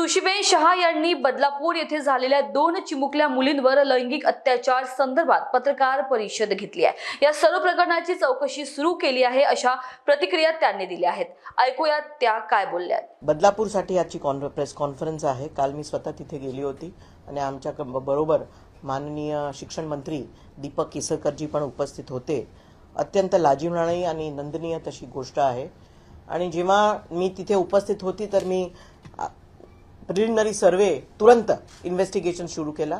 सुशीबेन शहा यांनी बदलापूर येथे झालेल्या दोन चिमुकल्या मुलींवर लैंगिक अत्याचार संदर्भात पत्रकार परिषद घेतली आहे. या सर्व प्रकरणाची चौकशी सुरू केली आहे अशा प्रतिक्रिया त्यांनी दिल्या आहेत. ऐकूयात त्या काय बोलल्या आहेत. बदलापूरसाठी आजची कॉन्फ प्रेस कॉन्फरन्स आहे. काल मी स्वतः तिथे गेली होती आणि आमच्या बरोबर माननीय शिक्षण मंत्री दीपक केसरकरजी पण उपस्थित होते. अत्यंत लाजीवणारी आणि नंदनीय तशी गोष्ट आहे. आणि जेव्हा मी तिथे उपस्थित होती तर मी प्रिलिमिनरी सर्वे तुरंत इन्व्हेस्टिगेशन सुरू केला.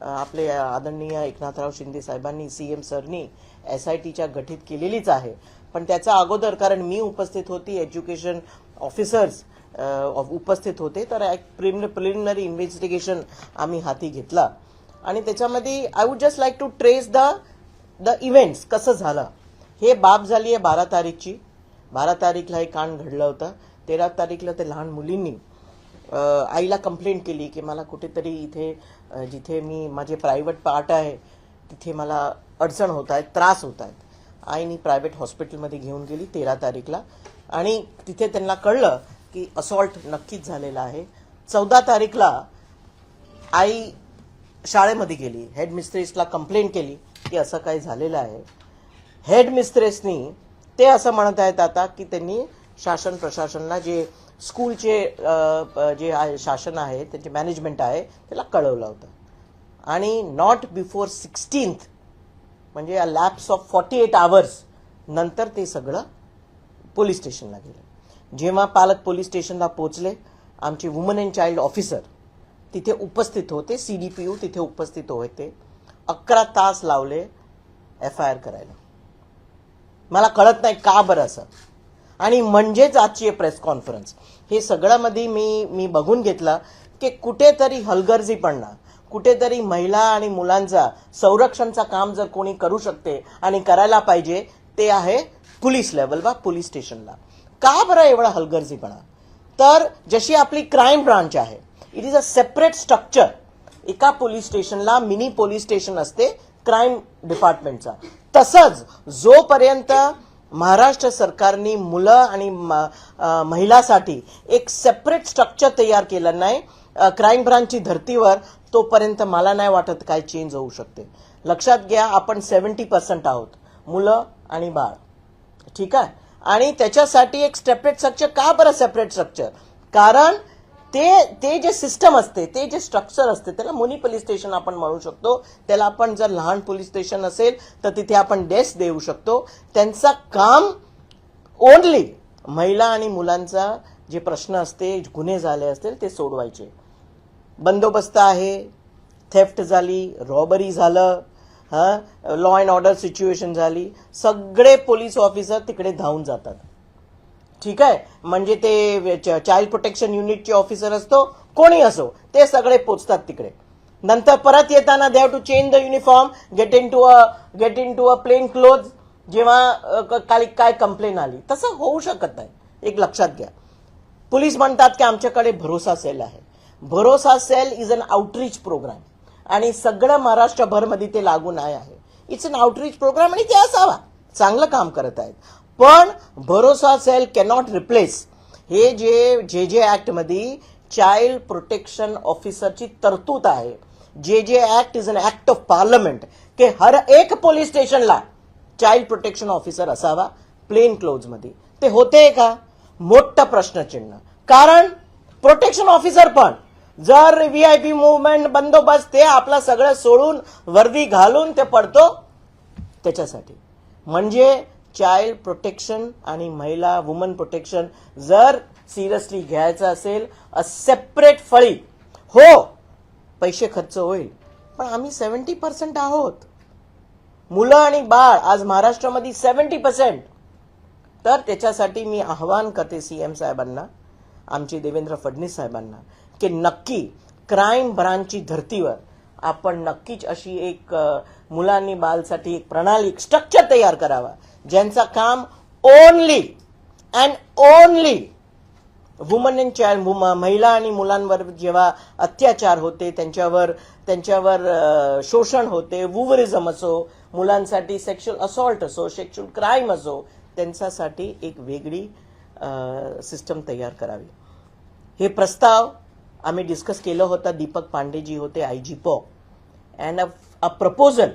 आपले आदरणीय एकनाथराव शिंदे साहेबांनी सी एम सरनी एस आय टीच्या गठीत केलेलीच आहे. पण त्याचा अगोदर कारण मी उपस्थित होती एज्युकेशन ऑफिसर्स उपस्थित होते तर एक प्रिलिमिनरी इन्व्हेस्टिगेशन आम्ही हाती घेतला. आणि त्याच्यामध्ये I would just like to trace the the events कसं झालं. हे बाब झाली आहे बारा तारीखची. बारा तारीखला हे कांड घडलं होतं. तेरा तारीखला ते लहान मुलींनी आईला कंप्लेंट केली की मला कुठेतरी इथे जिथे मी माझे प्रायव्हेट पार्ट आहे तिथे मला अडचण होत आहेत त्रास होत आहेत. आईनी प्रायव्हेट हॉस्पिटलमध्ये घेऊन गेली तेरा तारीखला. आणि तिथे त्यांना कळलं की असॉल्ट नक्कीच झालेला आहे. चौदा तारीखला आई शाळेमध्ये गेली. हेड मिस्ट्रेसला कंप्लेंट केली की असं काही झालेलं आहे. हेड मिस्ट्रेसनी ते असं म्हणत आहेत आता की त्यांनी शासन प्रशासनला जे स्कूलचे जे आहे शासन आहे त्यांचे मॅनेजमेंट आहे त्याला कळवलं होतं. आणि नॉट बिफोर सिक्स्टीन्थ म्हणजे या lapse of forty eight hours नंतर ते सगळं पोलीस स्टेशनला गेलं. जेव्हा पालक पोलीस स्टेशनला पोचले आमचे वुमन अँड चाइल्ड ऑफिसर तिथे उपस्थित होते सी डी पी यू तिथे उपस्थित होते. अकरा तास लावले एफ आय आर करायला. मला कळत नाही का बरं असं. आणि म्हणजेच आजची प्रेस कॉन्फरन्स हे सगळ्यामध्ये मी मी बघून घेतलं की कुठेतरी हलगर्जीपणा कुठेतरी महिला आणि मुलांचा संरक्षणचं काम जर कोणी करू शकते आणि करायला पाहिजे ते आहे पोलीस लेवल वा पोलीस स्टेशनला का बरं एवढा हलगर्जीपणा? तर जशी आपली क्राईम ब्रांच आहे it is a separate structure एका पोलीस स्टेशनला मिनी पोलीस स्टेशन असते क्राईम डिपार्टमेंटचा तसंच जोपर्यंत महाराष्ट्र सरकारने मुलं आणि म- महिलासाठी एक सेपरेट स्ट्रक्चर तयार केलं नाही. क्राईम ब्रांचची धर्तीवर तोपर्यंत मला नाही वाटत काय चेंज होऊ शकते. लक्षात घ्या आपण सेवन्टी पर्सेंट आहोत. मुलं आणि बाळ. ठीक आहे? आणि त्याच्यासाठी एक सेपरेट स्ट्रक्चर का बरं सेपरेट स्ट्रक्चर कारण ते ते जे सिस्टम असते ते जे स्ट्रक्चर असते त्याला मुनी पोलीस स्टेशन आपण म्हणू शकतो. त्याला आपण जर लहान पोलीस स्टेशन असेल तर तिथे आपण डेस्क देऊ शकतो. त्यांचं काम ओनली महिला आणि मुलांचा जे प्रश्न असते गुन्हे झाले असतील ते सोडवायचे. बंदोबस्त आहे थेफ्ट झाली रॉबरी झालं हां लॉ अँड ऑर्डर सिच्युएशन झाली सगळे पोलीस ऑफिसर तिकडे धावून जातात. ठीक आहे? म्हणजे ते चाइल्ड प्रोटेक्शन युनिटचे ऑफिसर असतो कोणी असो ते सगळे पोचतात तिकडे. नंतर परत येताना they have to change the uniform get into a get into a plain cloth जेव्हा काल काय कंप्लेन आली? तसं होऊ शकत नाही. एक लक्षात घ्या. पोलीस म्हणतात की आमच्याकडे भरोसा सेल आहे. Bharosa cell is an outreach programme आणि सगळं महाराष्ट्रभरमध्ये ते लागू नाही आहे. इट्स अन आउटरीच प्रोग्राम आणि ते असावा. चांगलं काम करत आहेत. पण भरोसा सेल कॅनॉट रिप्लेस. हे जे जे जे ॲक्टमध्ये चाइल्ड प्रोटेक्शन ऑफिसरची तरतूद आहे. जे जे act is an act of parliament की हर एक पोलीस स्टेशनला चाइल्ड प्रोटेक्शन ऑफिसर असावा प्लेन क्लोजमध्ये ते होते का? मोठं प्रश्नचिन्ह. कारण प्रोटेक्शन ऑफिसर पण जर व्ही आय पी मुवमेंट बंदोबस्त ते आपला सगळं सोडून वर्दी घालून ते पडतो त्याच्यासाठी. म्हणजे चाइल्ड प्रोटेक्शन आणि महिला वुमन प्रोटेक्शन जर सिरियसली घ्यायचं असेल अ सेपरेट फळी हो पैसे खर्च होईल. पण आम्ही सेवन्टी पर्सेंट आहोत. मुलं आणि बाळ आज महाराष्ट्रामध्ये सेवन्टी पर्सेंट तर त्याच्यासाठी मी आव्हान करते सी एम साहेबांना आमचे देवेंद्र फडणवीस साहेबांना की नक्की क्राईम ब्रांचची धर्तीवर आपण नक्कीच अशी एक मुलांनी बालसाठी एक प्रणाली एक स्ट्रक्चर तयार करावा. ज्यांचं काम only and only woman and child महिला आणि मुलांवर जेव्हा अत्याचार होते त्यांच्यावर त्यांच्यावर शोषण होते वुवरिझम असो मुलांसाठी सेक्शुअल असॉल्ट असो सेक्शुअल क्राईम असो त्यांच्यासाठी एक वेगळी सिस्टम तयार करावी. हे प्रस्ताव आम्ही डिस्कस केलं होतं दीपक पांडेजी होते आय जी पॉ and a proposal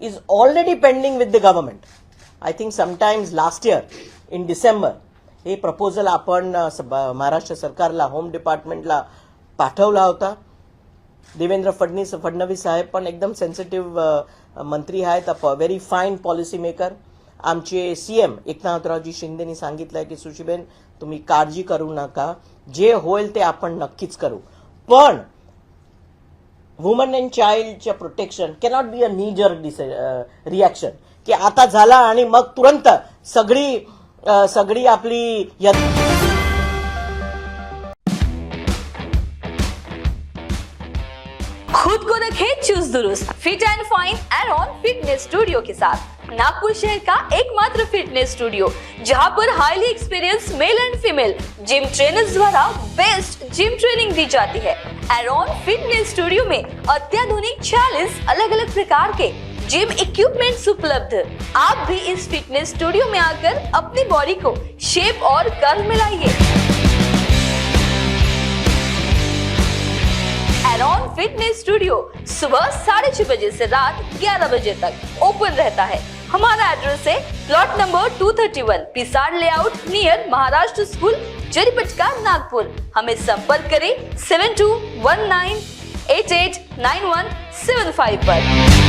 is already pending with the government I think sometimes last year in December हे प्रपोजल आपण महाराष्ट्र सरकारला होम डिपार्टमेंटला पाठवला होता. देवेंद्र फडणवीस फडणवीस साहेब पण एकदम सेन्सिटिव्ह मंत्री आहेत a very fine policy maker आमचे सी एम एकनाथरावजी शिंदेनी सांगितलंय की सुशीबेन तुम्ही काळजी करू नका. जे होईल ते आपण नक्कीच करू. पण woman and चाइल्डच्या protection cannot be a kneejerk reaction की आता झाला आणि मग तुरंत सगळी सगळी आपली खुद को रखे चुस्त दुरुस्त fit and fine and on fitness studio के साथ। नागपुर शहर का एकमात्र फिटनेस स्टूडियो जहाँ पर highly experience male and female gym trainers द्वारा बेस्ट जिम ट्रेनिंग दी जाती है। एरॉन फिटनेस स्टूडियो में अत्याधुनिक 40 अलग अलग प्रकार के जिम इक्विपमेंट उपलब्ध। आप भी इस फिटनेस स्टूडियो में आकर अपनी बॉडी को शेप और कर्व मिलाइए एरॉन फिटनेस स्टूडियो सुबह साढ़े छह बजे से रात ग्यारह बजे तक ओपन रहता है। हमारा एड्रेस है plot number 231 Pisad layout near Maharashtra school Jaripatka Nagpur हमें संपर्क करें seven two one nine eight eight nine one seven five पर।